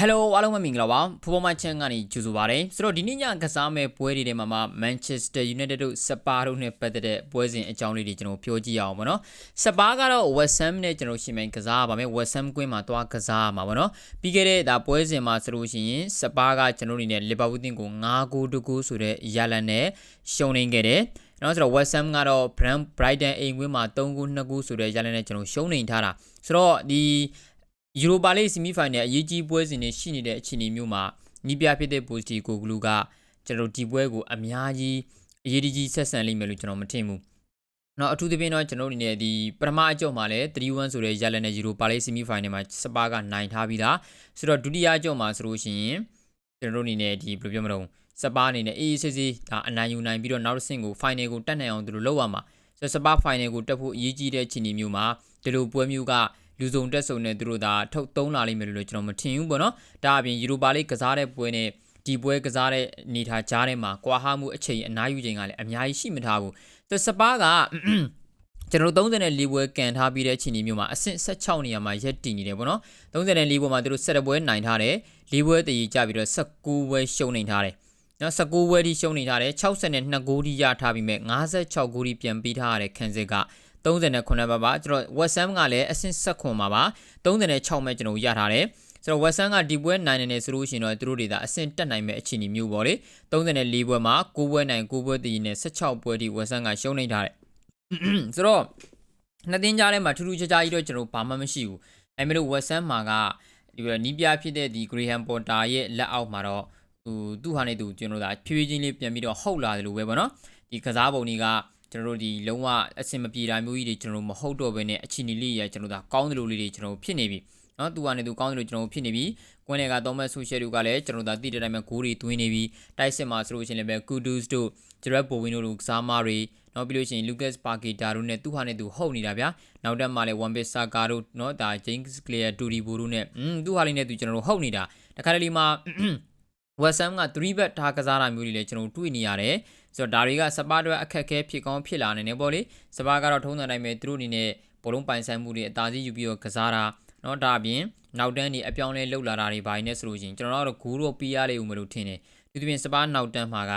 Hello အားလုံးပဲမင်္ဂလာပါဖူဘောမချန်ကနေကြိုဆိုပါရစေဆိုတော့ဒီနေ့ညကစားမဲ့ပွဲတွေထဲမှာမှ Manchester United တို့စပါတို့နဲ့ပတ်သက်တဲ့ပွဲစဉ်အကြောင်းလေးတွေကျွန်တော်ပြောကြည့်အောင်ပါနော်စပါကတော့ West Ham နဲ့ကျွန်တော်ရှင်မြန်ကစားပါမယ် West Ham ကွင်းမှာတွားကစားမှာပါနော်ပြီးခဲ့တဲ့ဒါပွဲစဉ်မှာဆိုလို့ရှိရင်စပါကကျွန်တော်တို့အနေနဲ့ Liverpool တင်ကို9ဂိုးတကူဆိုတဲ့ရလန်နဲ့ရှုံးနေခဲ့တယ်နော်ဆိုတော့ West Ham ကတော့ Brand Brighton အိမ်ကွင်းမှာ3ဂိုး2ဂိုးဆိုတဲ့ရလန်နဲ့ကျွန်တော်ရှုံးနေထားတာဆိုတော့ဒီ ယူရိုပါလိဆီမီဖိုင်နယ်အရေးကြီးပွဲစဉ်တွေရှိနေတဲ့အခြေအနေမျိုးမှာနီးပြဖြစ်တဲ့ပိုစတီကိုဂလူကကျွန်တော်ဒီပွဲကိုအများကြီးအရေးကြီးဆက်ဆံလိမ့်မယ်လို့ကျွန်တော်မထင်ဘူး။နော်အထူးသဖြင့်တော့ကျွန်တော်အနေနဲ့ဒီပထမအကြော့မှာလည်း3-1ဆိုတဲ့ရလက်နဲ့ယူရိုပါလိဆီမီဖိုင်နယ်မှာစပါကနိုင်ထားပြီးသားဆိုတော့ဒုတိယအကြော့မှာဆိုလို့ရှိရင်ကျွန်တော်အနေနဲ့ဒီဘယ်လိုပြောမလို့စပါအနေနဲ့အေးအေးဆေးဆေးဒါအနိုင်ယူနိုင်ပြီးတော့နောက်တစ်ဆင့်ကို final ကိုတက်နိုင်အောင်သူတို့လုပ်ရမှာဆိုတော့စပါ final ကိုတက်ဖို့အရေးကြီးတဲ့အခြေအနေမျိုးမှာဒီလိုပွဲမျိုးက လူစုံတက်ဆုံနဲ့သူတို့ဒါထုတ်သုံးလာလိမ့်မယ်လို့ကျွန်တော်မထင်ဘူးပေါ့နော်ဒါအပြင်ယူရိုပါလိကစားတဲ့ပွဲနဲ့ဒီပွဲကစားတဲ့နေထားကြားထဲမှာကွာဟမှုအချိန်အနားယူချိန်ကလည်းအများကြီးရှိမထားဘူးသူစပါကကျွန်တော်34ပွဲကန်ထားပြီးတဲ့အချိန်ဒီမျိုးမှာအဆင့်16နေရာမှာရက်တည်နေတယ်ပေါ့နော်34ပွဲမှာသူတို့17ပွဲနိုင်ထားတယ်4ပွဲတည်ကြပြီးတော့19ပွဲရှုံးနေထားတယ်နော်19ပွဲထိရှုံးနေထားတယ်62ဂိုးထိရထားပြီးမဲ့56ဂိုးထိပြန်ပေးထားရတဲ့ခန်းစစ်က 38ပါပါကျွန်တော် West Ham ကလည်းအဆင့်7ခွန်ပါပါ36မဲ့ကျွန်တော်ရထားတယ်ဆိုတော့ West Ham ကဒီပွဲနိုင်နေတယ်ဆိုလို့ရှိရင်တော့သူတို့တွေဒါအဆင့်တက်နိုင်မဲ့အခြေအနေမျိုးပေါ့လေ34ပွဲမှာ9ပွဲနိုင်9ပွဲတည်နဲ့16ပွဲထိ West Ham ကရှုံးနေထားတယ်ဆိုတော့နှစ်သင်းကြားထဲမှာထူးထူးခြားခြားကြီးတော့ကျွန်တော်ဘာမှမရှိဘူးအဲမဲ့လို့ West Ham မှာကဒီနီးပြဖြစ်တဲ့ဒီ Graham Potter ရဲ့လက်အောက်မှာတော့ဟိုသူ့ဟာနဲ့သူကျွန်တော်ဒါဖြည်းဖြည်းချင်းလေးပြန်ပြီးတော့ဟုတ်လာတယ်လို့ပဲပေါ့နော်ဒီကစားပုံတွေက ကျွန်တော်တို့ဒီလုံးဝအဆင်မပြေတာမျိုးကြီးတွေကျွန်တော်တို့မဟုတ်တော့ဘဲနဲ့အချီနီလေးရကျွန်တော်တို့ကောင်းတယ်လို့လေးတွေကျွန်တော်ဖြစ်နေပြီနော်သူကနေသူကောင်းတယ်လို့ကျွန်တော်ဖြစ်နေပြီကွင်းလေကတော့မဲ့ဆိုရှယ်တို့ကလည်းကျွန်တော်တို့သိတဲ့တိုင်းမှာဂိုးတွေသွင်းနေပြီတိုက်စစ်မှာဆိုလို့ရှိရင်လည်းပဲကူဒူးစ်တို့ဂျရက်ဘိုဝင်းတို့လိုကစားမတွေနောက်ပြီးလို့ရှိရင်လူကက်စ်ပါကီတာတို့နဲ့သူဟာနဲ့သူဟုတ်နေတာဗျာနောက်တက်မှာလည်းဝန်ဘစ်ဆာကာတို့နော်ဒါဂျိမ်းစ်ကလီယာတူဒီဘိုတို့နဲ့อืมသူဟာလေးနဲ့သူကျွန်တော်တို့ဟုတ်နေတာတခါတလေမှာဝက်ဆမ်က3ဘက်ထားကစားတာမျိုးတွေလည်းကျွန်တော်တွေ့နေရတယ် ဆိုတော့ဒါတွေကစပါးတွေအခက်အခဲဖြစ်ကောင်းဖြစ်လာနေနေပေါ့လေစပါးကတော့ထုံးစံတိုင်းပဲသူတို့အနေနဲ့ဘောလုံးပိုင်ဆိုင်မှုတွေအသာစီးယူပြီးတော့ကစားတာเนาะဒါအပြင်နောက်တန်းနေအပြောင်းလဲလှုပ်လာတာတွေဘာနေဆိုလို့ရှိရင်ကျွန်တော်တို့ဂူးတော့ပြရလိမ့်ဦးမလို့ထင်တယ်ဒီပြင်စပါးနောက်တန်းမှာက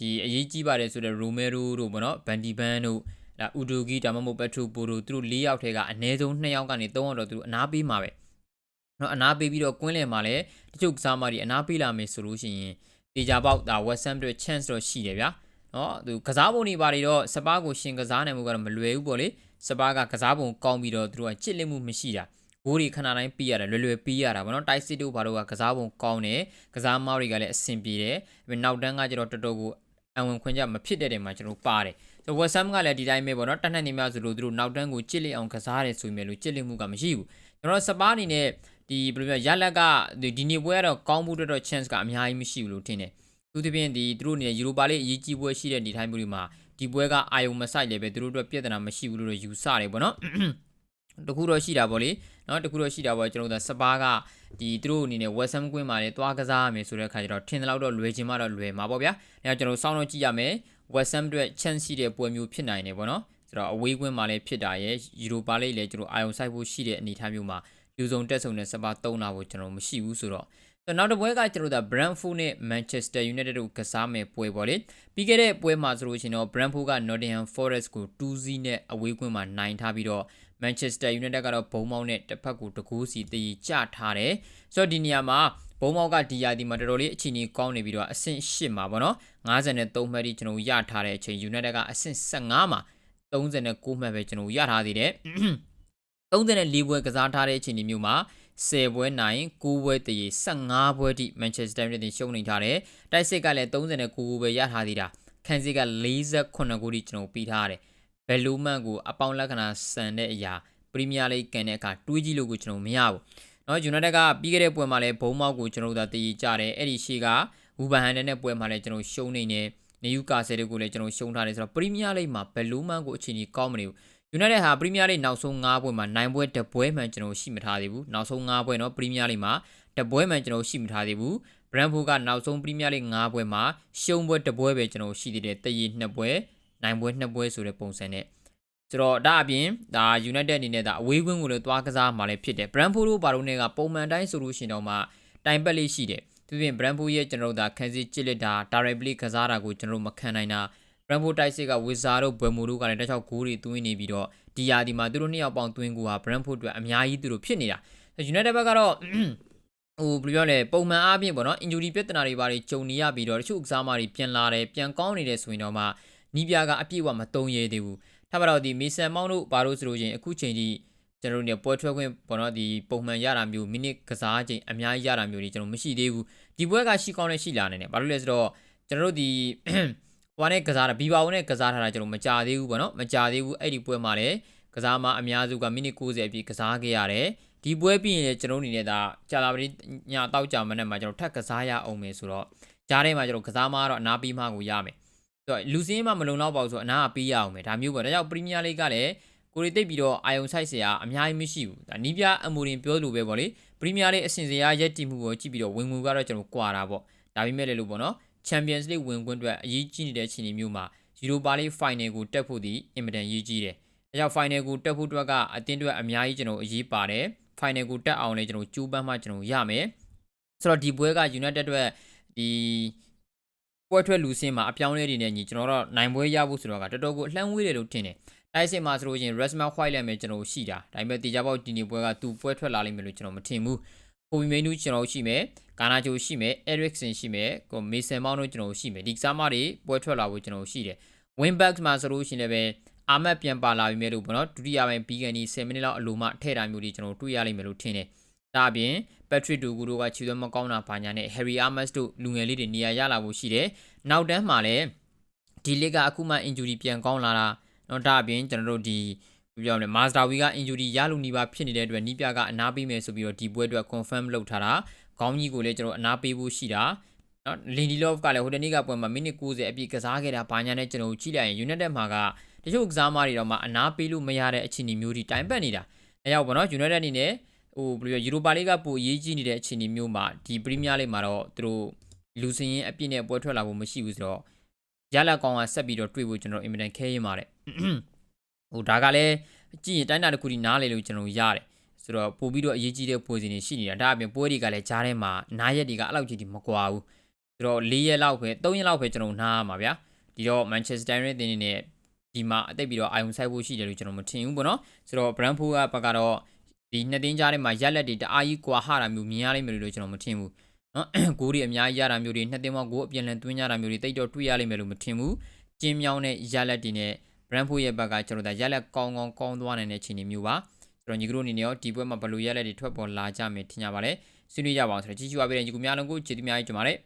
ဒီအရေးကြီးပါတယ်ဆိုတော့ရိုမဲရိုတို့ပေါ့နော်ဗန်ဒီဘန်တို့ဒါဥဒူဂီဒါမှမဟုတ်ပက်ထရူပိုတို့သူတို့၄ယောက်ထဲကအနည်းဆုံး2ယောက်ကနေ3ယောက်တော့သူတို့အနားပေးမှာပဲနော်အနားပေးပြီးတော့ကွင်းလယ်မှာလည်းတချို့ကစားမတွေအနားပေးလာမယ်ဆိုလို့ရှိရင်တေချာပေါက်ဒါ West Ham တို့ chance တော့ရှိတယ်ဗျာ နော်သူကစားပုံတွေပါတွေတော့စပါးကိုရှင်ကစားနိုင်မှုကတော့မလွယ်ဘူးပေါ့လေစပါးကကစားပုံကောင်းပြီးတော့သူတို့ကချစ်လက်မှုမရှိတာဂိုးတွေခဏတိုင်းပြီးရတယ်လွယ်လွယ်ပြီးရတာဗောနော်တိုက်စစ်တို့ဘာလို့ကကစားပုံကောင်းတယ်ကစားမောက်တွေကလည်းအဆင်ပြေတယ်ပြီးနောက်တန်းကကျတော့တော်တော်ကိုအဝင်ခွင့်ကြမဖြစ်တဲ့တယ်မှာကျွန်တော်ပါတယ်ဆို West Ham ကလည်းဒီတိုင်းပဲဗောနော်တနက်နေမှဆိုလို့သူတို့နောက်တန်းကိုချစ်လက်အောင်ကစားတယ်ဆိုပေမဲ့လို့ချစ်လက်မှုကမရှိဘူးကျွန်တော်စပါးအနေနဲ့ဒီဘယ်လိုပြောရလက်ကဒီနေပွဲကတော့ကောင်းမှုတော့ chance ကအများကြီးမရှိဘူးလို့ထင်တယ် သူသဖြင့်ဒီသူတို့နေယူရိုပါလိအရေးကြီးပွဲရှိတဲ့နေထိုင်မှုတွေမှာဒီပွဲကအာယုံမဆိုင်လည်းပဲသူတို့အတွက်ပြဿနာမရှိဘူးလို့ယူဆတယ်ပေါ့နော်တခုတော့ရှိတာပေါ့လေเนาะတခုတော့ရှိတာပေါ့ကျွန်တော်တို့စပါးကဒီသူတို့အနေနဲ့ West Ham ကွင်းမှာလည်းတွားကစားရမယ်ဆိုတဲ့အခါကျတော့ထင်တယ်လို့တော့လွယ်ချင်မှတော့လွယ်မှာပေါ့ဗျာအဲကျွန်တော်စောင်းတော့ကြည့်ရမယ် West Ham အတွက် chance ရှိတဲ့ပွဲမျိုးဖြစ်နိုင်တယ်ပေါ့နော်ဆိုတော့အဝေးကွင်းမှာလည်းဖြစ်တာရဲ့ယူရိုပါလိလည်းကျွန်တော်အာယုံဆိုင်ဖို့ရှိတဲ့အနေအထားမျိုးမှာလူစုံတက်ဆုံတဲ့စပါးသုံးတာကိုကျွန်တော်မရှိဘူးဆိုတော့ ဆိုနောက်တစ်ပွဲကကျွန်တော်တို့ Brentford နဲ့ Manchester United တို့ကစားမယ်ပွဲပေါ့လေပြီးခဲ့တဲ့ပွဲမှာဆိုလို့ရှိရင်တော့ Brentford က Nottingham Forest ကို2-0နဲ့အဝေးကွင်းမှာနိုင်ထားပြီးတော့ Manchester United ကတော့ဘုံမောင်းနဲ့တစ်ဖက်ကိုတကူးစီတည်ကြထားတယ်ဆိုတော့ဒီနေရာမှာဘုံမောက်ကဒီယာဒီမှာတော်တော်လေးအခြေအနေကောင်းနေပြီးတော့အဆင့်8မှာပေါ့နော်53မှတ်ထိကျွန်တော်ရထားတဲ့အချိန် United ကအဆင့်15မှာ39မှတ်ပဲကျွန်တော်ရထားသေးတယ်34ပွဲကစားထားတဲ့အခြေအနေမျိုးမှာ 10ပွဲနိုင်9ပွဲတည်15ပွဲထိ Manchester United ရှုံးနေထားတယ်။တိုက်စစ်ကလည်း39ကိုပဲရထားသေးတာ။ခန်းစစ်က48ကိုထိကျွန်တော်ပြီးထားရတယ်။ဘယ်လိုမှန်ကိုအပေါင်းလက္ခဏာဆန်တဲ့အရာပရီးမီးယားလိကန်တဲ့အခါတွေးကြည့်လို့ကိုကျွန်တော်မရဘူး။နော် United ကပြီးခဲ့တဲ့ပွဲမှာလည်းဘုံမောက်ကိုကျွန်တော်တို့တည်ကြတယ်။အဲ့ဒီရှေ့ကဝူဘန်ဟန်တဲ့ပွဲမှာလည်းကျွန်တော်ရှုံးနေနေနေယူကာဆယ်တွေကိုလည်းကျွန်တော်ရှုံးထားတယ်ဆိုတော့ပရီးမီးယားလိမှာဘယ်လိုမှကိုအခြေအနေကောင်းမနေဘူး United ဟာပရီးမီးယားလိနောက်ဆုံး9ပွဲမှာ9ပွဲတပွဲမှန်ကျွန်တော်ရှိမထားသေးဘူးနောက်ဆုံး9ပွဲเนาะပရီးမီးယားလိမှာတပွဲမှန်ကျွန်တော်ရှိမထားသေးဘူး Brentford ကနောက်ဆုံးပရီးမီးယားလိ9ပွဲမှာရှုံးပွဲတပွဲပဲကျွန်တော်ရှိသေးတယ်တည်ရ2ပွဲ9ပွဲ2ပွဲဆိုတဲ့ပုံစံနဲ့ဆိုတော့ဒါအပြင်ဒါ United အနေနဲ့ဒါအဝေးကွင်းကိုလည်းသွားကစားမှလည်းဖြစ်တယ် Brentford တို့ဘာလို့ ਨੇ ကပုံမှန်တိုင်းဆိုလို့ရှိရင်တော့မှ တိုင်ပတ်လေးရှိတယ်သူပြင် Brentford ရဲ့ကျွန်တော်တို့ဒါခန်းစီကြစ်လက်တာ directly ကစားတာကိုကျွန်တော်တို့မခံနိုင်တာ Brentford တိုက်စစ်ကဝစ်ဇာတို့ဘွယ်မူတို့ကလည်းတစ်ချောက်ဂိုးတွေသွင်းနေပြီးတော့ဒီယာဒီမှာသူတို့နှစ်ယောက်ပေါင်းသွင်းကိုဟာ Brentford အတွက်အများကြီးသူတို့ဖြစ်နေတာ United ဘက်ကတော့ ဟိုဘယ်လိုပြောလဲပုံမှန်အားဖြင့်ပေါ့နော် injury ပြဿနာတွေဘာတွေကြုံနေရပြီးတော့တချို့ကစားမတွေပြန်လာတယ်ပြန်ကောင်းနေတယ်ဆိုရင်တော့မှနီးပြားကအပြည့်အဝမတုံးရဲသေးဘူးထားပါတော့ဒီမီဆန်မောင်းတို့ဘာလို့ဆိုလို့ချင်းအခုချိန်ကြီးကျွန်တော်တို့เนี่ยပွဲထွက်ခွင့်ပေါ့နော်ဒီပုံမှန်ရတာမျိုးမိနစ်ကစားချိန်အများကြီးရတာမျိုးတွေကျွန်တော်မရှိသေးဘူးဒီပွဲကရှိကောင်းနဲ့ရှိလာနေတယ်ဘာလို့လဲဆိုတော့ကျွန်တော်တို့ဒီ ဟိုနဲ့ကစားတာဘီဘာဝနဲ့ကစားထားတာကျွန်တော်မကြသေးဘူးပေါ့နော်မကြသေးဘူးအဲ့ဒီပွဲမှာလည်းကစားမအများစုကမိနစ်90အပြည့်ကစားခဲ့ရတယ်ဒီပွဲပြီးရင်လည်းကျွန်တော်အနေနဲ့ဒါကြာလာပတိညတောက်ကြမနဲ့မှာကျွန်တော်ထပ်ကစားရအောင်မယ်ဆိုတော့ကြားထဲမှာကျွန်တော်ကစားမကတော့အနာပြီးမှကိုရမယ်ဆိုတော့လူစင်းမှမလုံတော့ပါဘူးဆိုတော့အနာကပြီးရအောင်မယ်ဒါမျိုးပေါ့ဒါကြောင့်ပရီးမီးယားလိဂ်ကလည်းကိုရီတိတ်ပြီးတော့အာယုံဆိုင်စရာအများကြီးမရှိဘူးဒါနီးပြအမူရင်ပြောလို့ပဲပေါ့လေပရီးမီးယားလိဂ်အစဉ်စရာရက်တည်မှုကိုကြည့်ပြီးတော့ဝင်ငွေကတော့ကျွန်တော်ကွာတာပေါ့ဒါပေမဲ့လည်းလို့ပေါ့နော် Champions League ဝင်ခွင့်အတွက်အရေးကြီးနေတဲ့အခြေအနေမျိုးမှာ Europa League Final ကိုတက်ဖို့ဒီအင်မတန်ရေးကြီးတယ်။ဒါကြောင့် Final ကိုတက်ဖို့အတွက်ကအတင်းအတွက်အများကြီးကျွန်တော်အရေးပါတယ်။ Final ကိုတက်အောင်လည်းကျွန်တော်ကြိုးပမ်းမှကျွန်တော်ရမယ်။ဆိုတော့ဒီပွဲက United အတွက်ဒီပွဲထွက်လူစင်းမှာအပြောင်းအလဲတွေနဲ့ညီကျွန်တော်တို့နိုင်ပွဲရဖို့ဆိုတော့ကတော်တော်ကိုအလှမ်းဝေးတယ်လို့ထင်တယ်။တိုက်စစ်မှာဆိုလို့ချင်း Rasmus Hojlund ပဲကျွန်တော်ရှိတာ။ဒါပေမဲ့တေချာပေါက်ဒီနေ့ပွဲကသူပွဲထွက်လာလိမ့်မယ်လို့ကျွန်တော်မထင်ဘူး။ ကိုဗီမေနူးကျွန်တော်ရှိမယ်။ကာနာဂျိုရှိမယ်။ Eriksen ရှိမယ်။ကိုမေဆန်မောင်းတို့ကျွန်တော်ရှိမယ်။ဒီကစားမတွေပွဲထွက်လာဖို့ကျွန်တော်ရှိတယ်။ win back မှာဆိုလို့ရှိရင်လည်းပဲအာမတ်ပြန်ပါလာပြီမဲ့လို့ပေါ့နော်ဒုတိယပိုင်းပြီးကန်ဒီ10မိနစ်လောက်အလိုမှထည့်တာမျိုးတွေကျွန်တော်တွေ့ရလိမ့်မယ်လို့ထင်တယ်။ဒါအပြင် Patrick Dogu တို့ကခြေသွဲမကောင်းတာဘာညာနဲ့ Harry Amos တို့လူငယ်လေးတွေနေရာရလာဖို့ရှိတယ်။နောက်တန်းမှာလည်းဒီလစ်ကအခုမှ injury ပြန်ကောင်းလာတာ။နော်ဒါအပြင်ကျွန်တော်တို့ဒီ ပြောရမလဲ Master Wii က injury ရလို့နေပါဖြစ်နေတဲ့အတွက်နီးပြကအနာပေးမယ်ဆိုပြီးတော့ဒီပွဲအတွက် confirm လုပ်ထားတာ။ခေါင်းကြီးကိုလည်းကျွန်တော်အနာပေးဖို့ရှိတာ။နော်လင်ဒီလော့ဖ်ကလည်းဟိုတနေ့ကပွဲမှာမိနစ်90အပြည့်ကစားခဲ့တာဘာညာနဲ့ကျွန်တော်ကြည့်လိုက်ရင် United မှာကတချို့ကစားမတွေတော့မှအနာပေးလို့မရတဲ့အခြေအနေမျိုးတွေတိုင်ပတ်နေတာအဲကြောင့်ပေါ့နော် United အနေနဲ့ဟိုဘယ်လိုယူရိုပါလိကပိုအရေးကြီးနေတဲ့အခြေအနေမျိုးမှာဒီပရီးမီးယားလိမှာတော့သူတို့လူစင်ရင်အပြည့်နဲ့ပွဲထွက်လာဖို့မရှိဘူးဆိုတော့ရလက်ကောင်ကဆက်ပြီးတော့တွေ့ဖို့ကျွန်တော်အင်မတန်ခဲရင်ပါတယ် ဟိုဒါကလည်းကြည့်ရင်တိုင်းတာတစ်ခုဒီနားလေလို့ကျွန်တော်ရတယ်ဆိုတော့ပို့ပြီးတော့အရေးကြီးတဲ့ပွဲစဉ်တွေရှိနေတာဒါအပြင်ပွဲတွေကလည်းကြားထဲမှာနားရက်တွေကအဲ့လောက်ကြီးဒီမကွာဘူးဆိုတော့၄ရက်လောက်ပဲ၃ရက်လောက်ပဲကျွန်တော်နားရမှာဗျာဒီတော့ Manchester United တင်းနေနဲ့ဒီမှာအသိပြီးတော့အာယုံဆိုင်ဖို့ရှိတယ်လို့ကျွန်တော်မထင်ဘူးပေါ့နော်ဆိုတော့ Brentford ကဘက်ကတော့ဒီနှစ်သိန်းကြားထဲမှာရက်လက်တွေတအားကြီးကွာဟတာမျိုးမြင်ရလိမ့်မယ်လို့ကျွန်တော်မထင်ဘူးနော်ဂိုးတွေအများကြီးရတာမျိုးတွေနှစ်သိန်းမောက်ဂိုးအပြန်လည်သွင်းကြတာမျိုးတွေတိတ်တော့တွေ့ရလိမ့်မယ်လို့မထင်ဘူးကျင်းမြောင်းတဲ့ရက်လက်တွေနဲ့ Brentford ရဲ့ဘက်ကကျွန်တော်ဒါရက်လက်ကောင်းကောင်းကောင်းသွားနိုင်တဲ့အခြေအနေမျိုးပါဆိုတော့ညီကတို့အနေနဲ့ရောဒီပွဲမှာဘယ်လိုရက်လက်တွေထွက်ပေါ်လာကြမယ်ထင်ကြပါလဲဆွေးနွေးကြပါအောင်ဆိုတော့ကြည့်ကြပါပေးတဲ့ညီကများလုံးကိုကျေးဇူးများကြီးတင်ပါတယ်